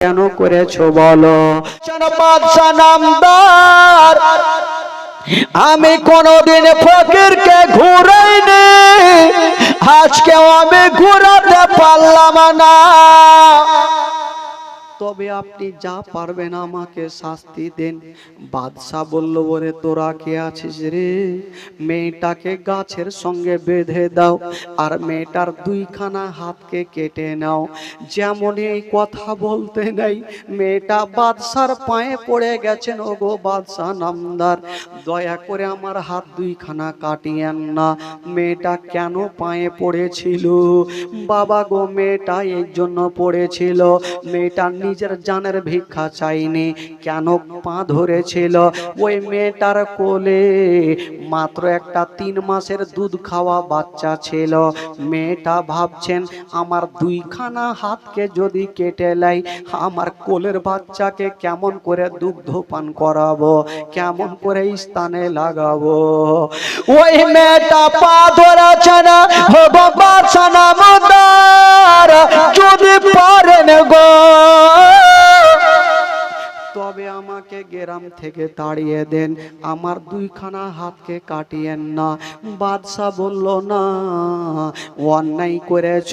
কেন করেছ বলো? বাদশাহ নামদার আমি কোনদিন ফকিরকে ঘুরাইনি আজকেও আমি ঘুরাতে পারলাম না। তবে আপনি যা পারবেন আমাকে শাস্তি দেন। বাদশাহ বলল, ওরে, তোরা কে আছিস রে? মেয়েটাকে গাছের সঙ্গে বেঁধে দাও আর মেয়েটার দুইখানা হাতকে কেটে নাও। যেমন এই কথা বলতে নাই, মেয়েটা বাদশার পায়ে পড়ে গেছেন। ও গো বাদশাহ নামদার, দয়া করে আমার হাত দুইখানা কাটিয়েন না। মেয়েটা কেন পায়ে পড়েছিল? বাবা গো, মেয়েটা এই জন্য পড়েছিল। মেয়েটা নিজের জানের ভিক্ষা চাইনি। কেন পা ধরেছিল? ওই মেয়েটার কোলে মাত্র একটা তিন মাসের দুধ খাওয়া বাচ্চা ছিল। মেয়েটা ভাবছেন, আমার দুইখানা হাতকে যদি কেটে লাই, আমার কোলের বাচ্চাকে কেমন করে দুগ্ধ পান করাবো? কেমন করে স্থানে লাগাবো? ওই মেয়েটা পা ধরেছে না যদি পারেন গো oh! তবে আমাকে গ্রাম থেকে তাড়িয়ে দেন। আমার দুইখানা হাতকে কাটিয়েন না। বাদশাহ বলল, না, অন্যায় করেছ,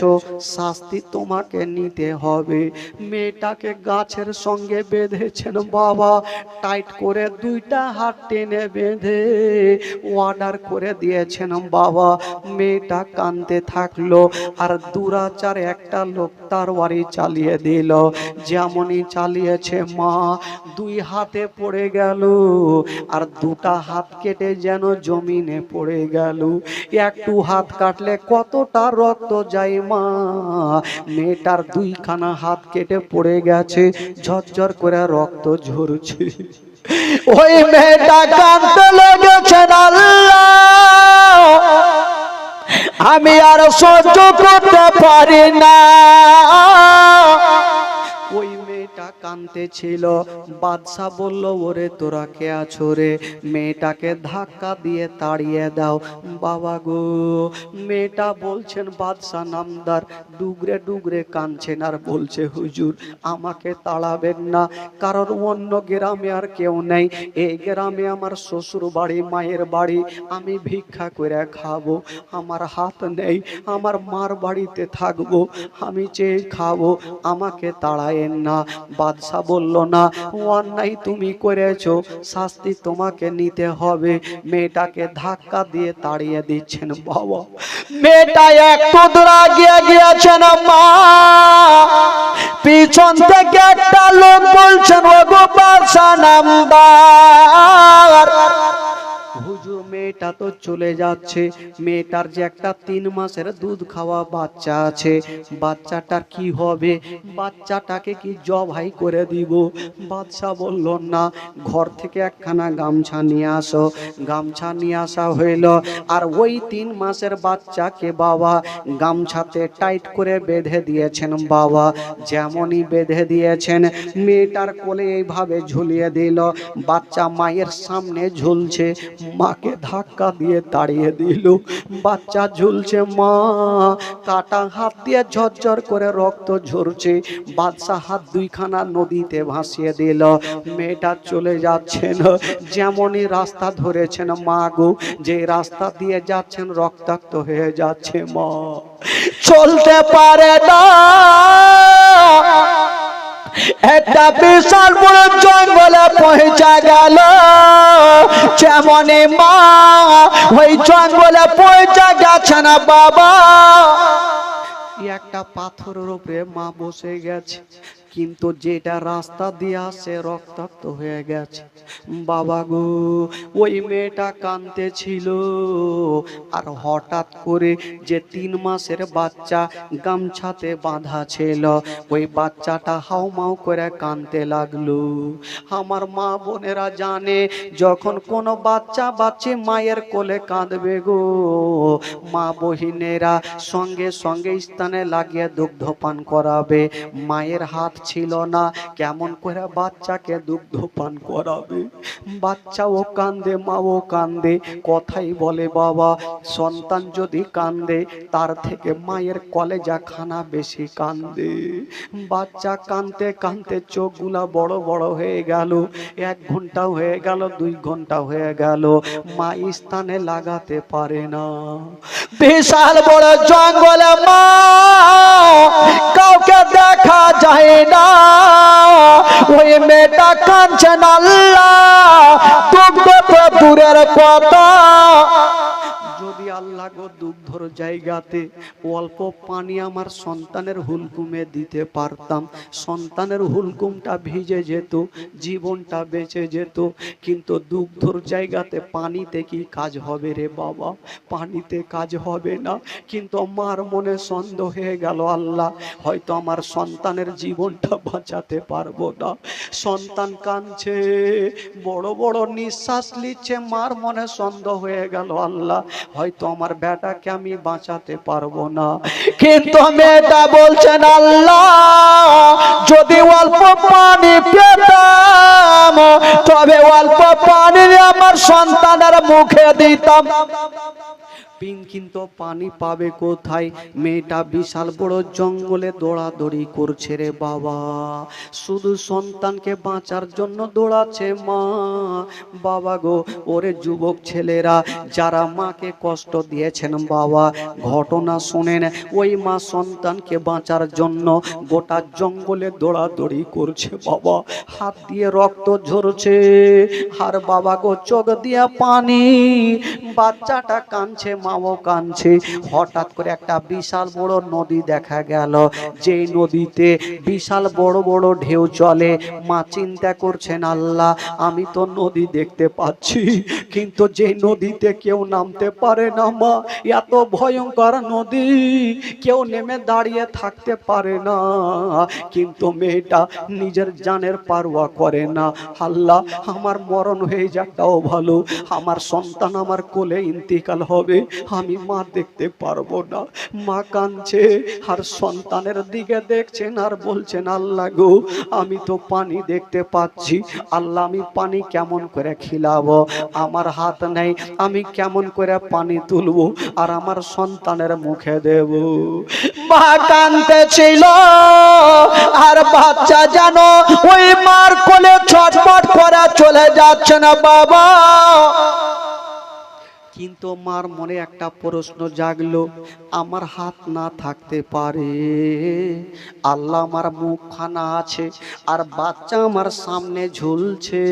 শাস্তি তোমাকে নিতে হবে। মেয়েটাকে গাছের সঙ্গে বেঁধেছেন বাবা। টাইট করে দুইটা হাত টেনে বেঁধে অর্ডার করে দিয়েছেন বাবা। মেয়েটা কানতে থাকল আর দুরাচার একটা লোক তার বাড়ি চালিয়ে দিল। যেমনই চালিয়েছে মা দুই হাতে পড়ে গেল, আর দুটা হাত কেটে যেন জমিনে পড়ে গেল। একটু হাত কাটলে কতটা রক্ত যায় মা। মেয়েটার দুইখানা হাত কেটে পড়ে গেছে, ঝরঝর করে রক্ত ঝরছে। ওই মেয়েটা কাঁদতে আল্লাহ। আমি আর সহ্য করতে পারি না। মেয়েটা কানতে ছিল বাদশাহ বলল, ওরে, তোরা কে আছো রে? মেয়েটাকে ধাক্কা দিয়ে তাড়িয়ে দাও। বাবা গো। মেয়েটা বলছেন, বাদশাহ নামদার, ডুগরে ডুগরে কানছেন আর বলছে, হুজুর, আমাকে তাড়াবেন না। কারণ অন্য গ্রামে আর কেউ নেই। এই গ্রামে আমার শ্বশুর বাড়ি মায়ের বাড়ি। আমি ভিক্ষা করে খাব। আমার হাত নেই। আমার মার বাড়িতে থাকব। আমি চেয়ে খাব। আমাকে তাড়ায়েন না। বাদশাহ বলল, না, অন্যায় তুমি করেছ, শাস্তি তোমাকে নিতে হবে। মেয়েটাকে ধাক্কা দিয়ে তাড়িয়ে দিচ্ছেন বাবা। মেয়েটা একটু দূর আগিয়ে গিয়েছেন, মা, পিছন থেকে একটা লোক বলছেন ও গো বাদশাহ মেয়েটা তো চলে যাচ্ছে। মেয়েটার যে একটা তিন মাসের দুধ খাওয়া বাচ্চা আছে। বাচ্চাটার কি হবে? বাচ্চাটাকে কি জবাই করে দিব? বাদশাহ বলল, না, ঘর থেকে একখানা গামছা নিয়ে আসো। গামছা নিয়ে আসা হইল। আর ওই তিন মাসের বাচ্চাকে বাবা গামছাতে টাইট করে বেঁধে দিয়েছেন বাবা। যেমনই বেঁধে দিয়েছেন, মেয়েটার কোলে এইভাবে ঝুলিয়ে দিল। বাচ্চা মায়ের সামনে ঝুলছে। মাকে ধাক্কা দিয়ে তাড়িয়ে দিল। বাচ্চা ঝুলছে মা। কাটা হাত দিয়ে ঝরঝর করে রক্ত ঝরছে। বাদশাহ হাত দুইখানা নদীতে ভাসিয়ে দিল। মেয়েটা চলে যাচ্ছেন। যেমনই রাস্তা ধরেছেন মা গো, যে রাস্তা দিয়ে যাচ্ছেন রক্তাক্ত হয়ে যাচ্ছে মা। চলতে পারে না। একটা বিশাল বড় জঙ্গলে পৌঁছা গেল। যেমনে মা ওই জঙ্গলে পৌঁছা গেছে না বাবা একটা পাথরের উপরে মা বসে গেছে। কিন্তু যেটা রাস্তা দিয়ে আসে রক্তাক্ত হয়ে গেছে। বাবা গো, ওই মেয়েটা কানতে ছিল। আর হঠাৎ করে যে তিন মাসের বাচ্চা গামছাতে বাঁধা ছিল, ওই বাচ্চাটা হাউমাউ করে কানতে লাগল। আমার মা বোনেরা জানে, যখন কোনো বাচ্চা বাচ্চি মায়ের কোলে কাঁদবে গো, মা বহিনেরা সঙ্গে সঙ্গে স্থানে লাগিয়ে দুগ্ধ পান করাবে। মায়ের হাত ছিল না। কেমন করে বাচ্চাকে দুগ্ধ পান করাবে? বাচ্চাও কান্দে, মাও কান্দে, কথাই বলে বাবা, সন্তান যদি কান্দে, তার থেকে মায়ের কলেজা খানা বেশি কান্দে। বাচ্চা কানতে কানতে চোখগুলা বড় বড় হয়ে গেল। এক ঘণ্টা হয়ে গেল, দুই ঘণ্টা হয়ে গেল। মা স্থানে লাগাতে পারে না। বিশাল বড় জঙ্গলে মা, কাউকে দেখা যায় না ওই মেয়েটা কাঁদছেন আল্লাহ দুগ্ধ তো দূরের কথা যদি আল্লাহ গো জায়গাতে অল্প পানি আমার সন্তানের হুলকুমে দিতে পারতাম। সন্তানের হুলকুমটা ভিজে যেত, জীবনটা বেঁচে যেত। কিন্তু দুগ্ধর জায়গাতে পানিতে কি কাজ হবে রে বাবা? পানিতে কাজ হবে না। কিন্তু মার মনে সন্দেহ হয়ে গেল, আল্লাহ, হয়তো আমার সন্তানের জীবনটা বাঁচাতে পারব না। সন্তান কাঁদছে, বড় বড় নিঃশ্বাস নিচ্ছে, মার মনে সন্দেহ হয়ে গেল, আল্লাহ, হয়তো আমার বেটাকে আমি বাঁচাতে পারব না। কিন্তু মেয়েটা বলছেন, আল্লাহ, যদি অল্প পানি পেতাম, তবে অল্প পানি আমার সন্তানের মুখে দিতাম। পিন কিন্তু পানি পাবে কোথায়? মেয়েটা বিশাল বড় জঙ্গলে দৌড়াদৌড়ি করছে রে বাবা। শুধু সন্তানকে বাঁচার জন্য দৌড়াচ্ছে মা। বাবা গো, ওরে যুবক ছেলেরা, যারা মাকে কষ্ট দিয়েছেন বাবা, ঘটনা শোনেন। ওই মা সন্তানকে বাঁচার জন্য গোটা জঙ্গলে দৌড়াদৌড়ি করছে বাবা। হাত দিয়ে রক্ত ঝরছে। আর বাবা গো, চোখ দিয়ে পানি। বাচ্চাটা কাঁদছে মাও কাঁদছে। হঠাৎ করে একটা বিশাল বড় নদী দেখা গেল। যেই নদীতে বিশাল বড় বড় ঢেউ চলে। মা চিন্তা করছেন, আল্লাহ, আমি তো নদী দেখতে পাচ্ছি। কিন্তু যে নদীতে কেউ নামতে পারে না, মা, এত ভয়ঙ্কর নদী, কেউ নেমে দাঁড়িয়ে থাকতে পারে না। কিন্তু মেয়েটা নিজের জানের পারোয়া করে না। আল্লাহ, আমার মরণ হয়ে যাকটাও ভালো। আমার সন্তান আমার কোলে ইন্তিকাল হবে, আমি মা দেখতে পারব না। মা কাঁদছে, আর সন্তানের দিকে দেখছেন আর বলছেন, আল্লাহ গো, আমি তো পানি দেখতে পাচ্ছি। আল্লাহ, আমি পানি কেমন করে খিলাবো? আমার হাত নেই, আমি কেমন করে পানি তুলবো আর আমার সন্তানের মুখে দেব? মা কানতে ছিল আর বাচ্চা যেন ওই মার কোলে ছটপট করে চলে যাচ্ছে না বাবা। কিন্তু মার মনে একটা প্রশ্ন জাগলো, আমার হাত না থাকতে পারে। আল্লাহ আমার মুখখানা আছে আর বাচ্চা আমার সামনে ঝুলছে।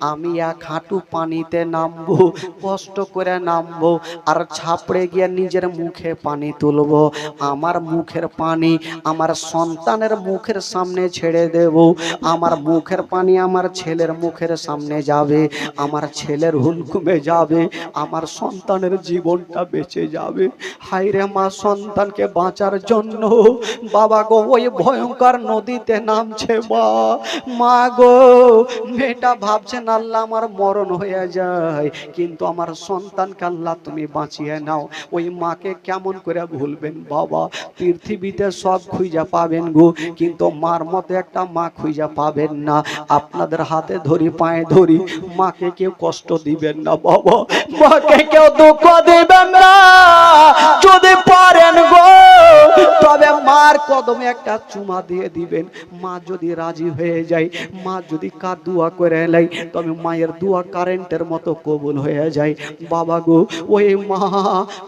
আমি এক হাঁটু পানিতে নামবো, কষ্ট করে নামবো আর ছাপড়ে গিয়ে নিজের মুখে পানি তুলবো। আমার মুখের পানি আমার সন্তানের মুখের সামনে ছেড়ে দেব। আমার মুখের পানি আমার ছেলের মুখের সামনে যাবে। আমার ছেলের হুলকুমে যাবে। আমার সন্তানের জীবনটা বেঁচে যাবে। হাইরে মা, সন্তানকে বাঁচার জন্য বাবা গো, ওই ভয়ঙ্কর নদীতে নামছে মা। মা গো, মেয়েটা ভাবছেন আল্লাহ আমার মরণ হয়ে যায়, কিন্তু আমার সন্তানকে আল্লাহ তুমি বাঁচিয়ে নাও। ওই মাকে কেমন করে ভুলবেন বাবা? পৃথিবীতে সব খুঁজা পাবেন গো, কিন্তু মার মতো একটা মা খুঁজা পাবেন না। আপনাদের হাতে ধরি, পায়ে ধরি, মাকে কেউ কষ্ট দিবেন না বাবা। মাকে কেউ দুঃখ দিবেন তবে মার কদমে একটা চুমা দিয়ে দিবেন। মা যদি রাজি হয়ে যায়, মা যদি কার দোয়া করে নেয়, তবে মায়ের দোয়া কারেন্টের মতো কবুল হয়ে যায়। বাবা গো, ওই মা,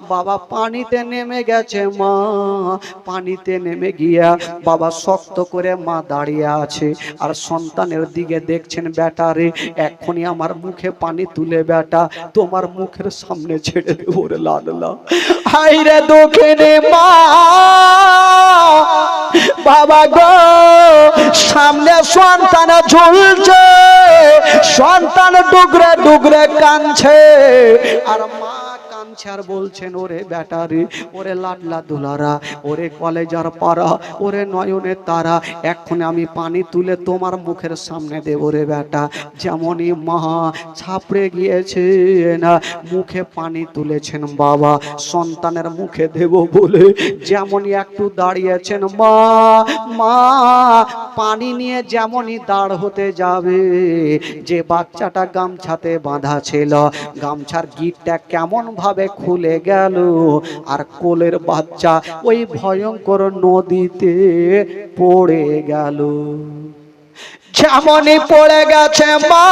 বাবা পানিতে নেমে গেছে মা, পানিতে নেমে গিয়া বাবা শক্ত করে মা দাঁড়িয়ে আছে। আর সন্তানের দিকে দেখছেন, বেটা রে, এখনই আমার মুখে পানি তুলে বেটা, তোমার মুখের সামনে ছেড়ে দেবো রে লাডলা। হাইরে দুঃখিনী মা! বাবা গো সামনে সন্তান ঝুলছে সন্তান ডুগরে ডুগরে কানছে আর মা আর বলছেন, ওরে ব্যাটারি ওরে লাডলা দুলারা, ওরে কলেজার পাড়া, ওরে নয়নের তারা এখন আমি পানি তুলে তোমার মুখের সামনে দেব রে বেটা। যেমনই মা ছাপড়ে গিয়েছে না মুখে পানি তুলেছেন বাবা, সন্তানের মুখে দেব বলে। যেমনই একটু দাঁড়িয়েছেন, মা মা, পানি নিয়ে যেমনই দাঁড় হতে যাবে, যে বাচ্চাটা গামছাতে বাঁধা ছিল, গামছার গিটটা কেমন ভাবে খুলে গেল। আর কোলের বাচ্চা ওই ভয়ঙ্কর নদীতে পড়ে গেল। যেমনই পড়ে গেছে মা।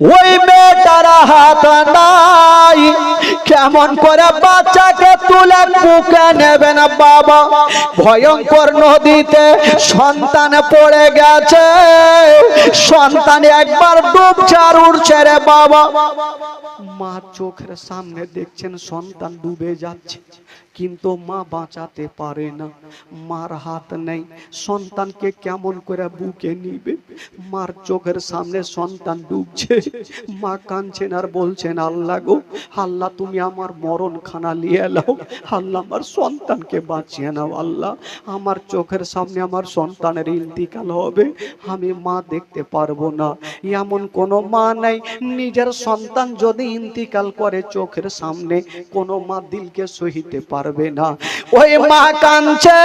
ওই মেয়েটার হাত নাই। কেমন করে বাচ্চাকে তুলে বুকে নেবেন বাবা? ভয়ঙ্কর নদীতে সন্তান পড়ে গেছে। সন্তান একবার ডুবছে আর উঠছে রে বাবা। মা চোখের সামনে দেখছেন সন্তান ডুবে যাচ্ছে। কিন্তু মা বাঁচাতে পারে না। মার হাত নেই। সন্তানকে কেমন করে বুকে নিবে? মার চোখের সামনে সন্তান ডুবছে। মা কাঁদছেন আর বলছেন, আল্লাহ গো, আল্লাহ তুমি আমার মরণ খানা নিয়ে এলাও আল্লাহ আমার সন্তানকে বাঁচিয়ে নাও, আল্লাহ আমার চোখের সামনে আমার সন্তানের ইন্তিকাল হবে, আমি মা দেখতে পারব না। এমন কোনো মা নাই, নিজের সন্তান যদি ইন্তিকাল করে চোখের সামনে, কোনো মা দিলকে সহিতে পারবে না। ওই মা কাঁদছে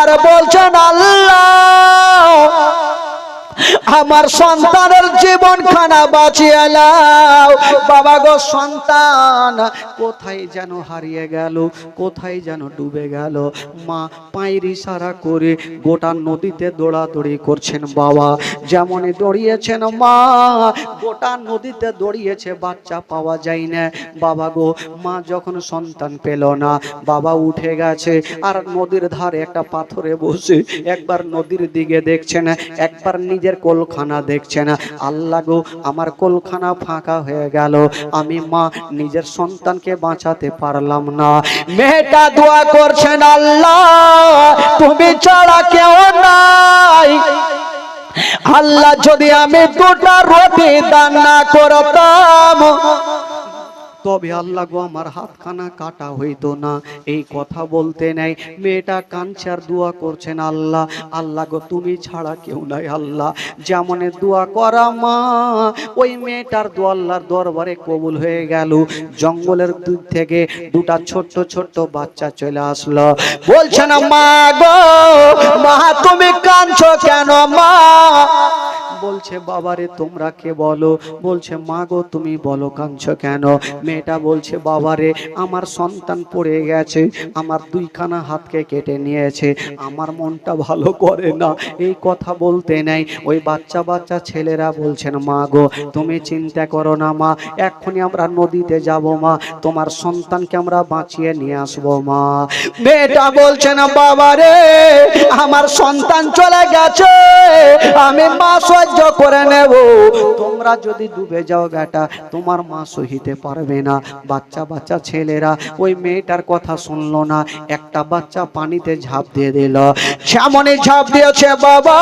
আর বলছেন, আল্লাহ আমার সন্তানের জীবন খানা বাঁচিয়ে নাও। বাবা গো সন্তান, কোথায় যেন হারিয়ে গেল, কোথায় যেন ডুবে গেল? মা পায়ের ইশারা করে গোটা নদীতে দৌড়াদৌড়ি করছেন বাবা। যেমনই দৌড়িয়েছেন মা, গোটা নদীতে দৌড়িয়েছে, বাচ্চা পাওয়া যায় না। বাবা গো, মা যখন সন্তান পেল না, বাবা উঠে গেছে, আর নদীর ধারে একটা পাথরে বসে একবার নদীর দিকে দেখছেন, একবার নিজের কোলখানা না। আল্লাহ গো, আমার কোলখানা ফাঁকা হয়ে গেল। আমি মা, নিজের সন্তানকে বাঁচাতে পারলাম না। মেয়েটা দোয়া করছেন, আল্লাহ, তুমি ছাড়া কেউ নাই। আল্লাহ যদি আমি দুটা রুটি দান না করতাম তবে আল্লাহ গো, আমার হাতখানা কাটা হইতো না। এই কথা বলতে নাই। মেয়েটা আর দোয়া করছেন আল্লাহ। আল্লাহ গো, তুমি ছাড়া কেউ নাই আল্লাহ। যেমন দোয়া করা মা, ওই মেয়েটার দোয়া আল্লাহর দরবারে কবুল হয়ে গেল। জঙ্গলের দিক থেকে দুটা ছোট্ট ছোট্ট বাচ্চা চলে আসলো। বলছে না মা গো, মা, তুমি কাঁদছো কেন মা? বলছে, বাবারে, তোমরা কে বলো? বলছে, মা গো, তুমি বলো, কাঁদছো কেন? মেয়েটা বলছে, বাবারে, আমার সন্তান পড়ে গেছে, আমার দুইখানা হাতকে কেটে নিয়েছে, আমার মনটা ভালো করে না, এই কথা বলতে নাই। ওই বাচ্চা বাচ্চা ছেলেরা বলছেন, মা গো, তুমি চিন্তা করো না, মা, এক্ষুনি আমরা নদীতে যাব, মা, তোমার সন্তানকে আমরা বাঁচিয়ে নিয়ে আসব, মা। মেয়েটা বলছেন বাবা রে আমার সন্তান চলে গেছে, আমি মা সহ্য করে নেব। তোমরা যদি ডুবে যাও বেটা, তোমার মা সহিতে পারবে না। বাচ্চা বাচ্চা ছেলেরা, ওই মেয়েটার কথা শুনলো না। একটা বাচ্চা পানিতে ঝাঁপ দিয়ে দিল। যেমনই ঝাঁপ দিয়েছে বাবা।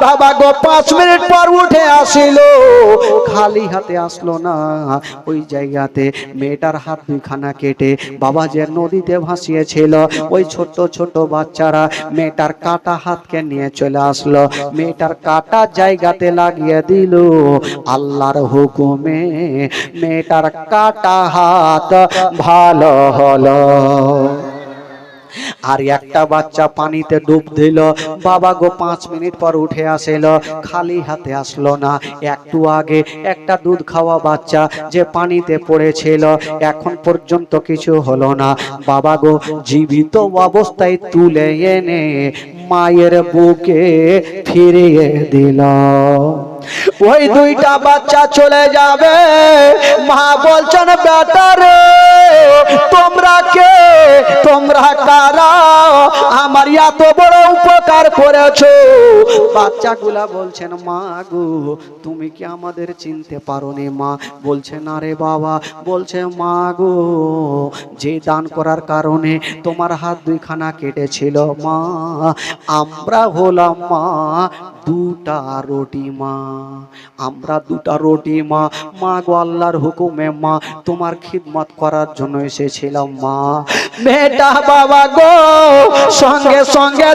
বাবা গো, পাঁচ মিনিট পর উঠে আসিল। খালি হাতে আসলো না। ওই জায়গাতে মেয়েটার হাত দুইখানা কেটে বাবা যে নদীতে ভাসিয়েছিল, ওই ছোট ছোট বাচ্চারা মেয়েটার কাটা হাতকে নিয়ে চলে আসলো। মেয়েটার কাটা জায়গাতে লাগিয়ে দিল। আল্লাহর হুকুমে মেয়েটার কাটা হাত ভালো হলো। আর একটা বাচ্চা পানিতে ডুব দিল। বাবা গো, পাঁচ মিনিট পর উঠে আসেল। খালি হাতে আসলো না। একটু আগে একটা দুধ খাওয়া বাচ্চা যে পানিতে পড়েছিল, এখন পর্যন্ত কিছু হলো না। বাবা গো, জীবিত অবস্থায় তুলে এনে মায়ের বুকে ফিরিয়ে দিল। ওই দুইটা বাচ্চা চলে যাবে। মা বলছেন বেটারে তোমরা কে? তোমরা কারা? আমার এত বড় উপকার করেছ। বাচ্চাগুলা বলছেন, মা গো, তুমি কি আমাদের চিনতে পারো নি মা বলছে, না রে বাবা। বলছে, মা গো, যে দান করার কারণে তোমার হাত দুইখানা কেটেছিল। মা, আমরা হলাম মা দুটা রুটি মা, আমরা দুটা রুটি মা। মা গো আল্লাহর হুকুমে মা, তোমার খিদমত করার জন্য এসেছিলাম মা। মেটা বাবা গো, সঙ্গে সঙ্গে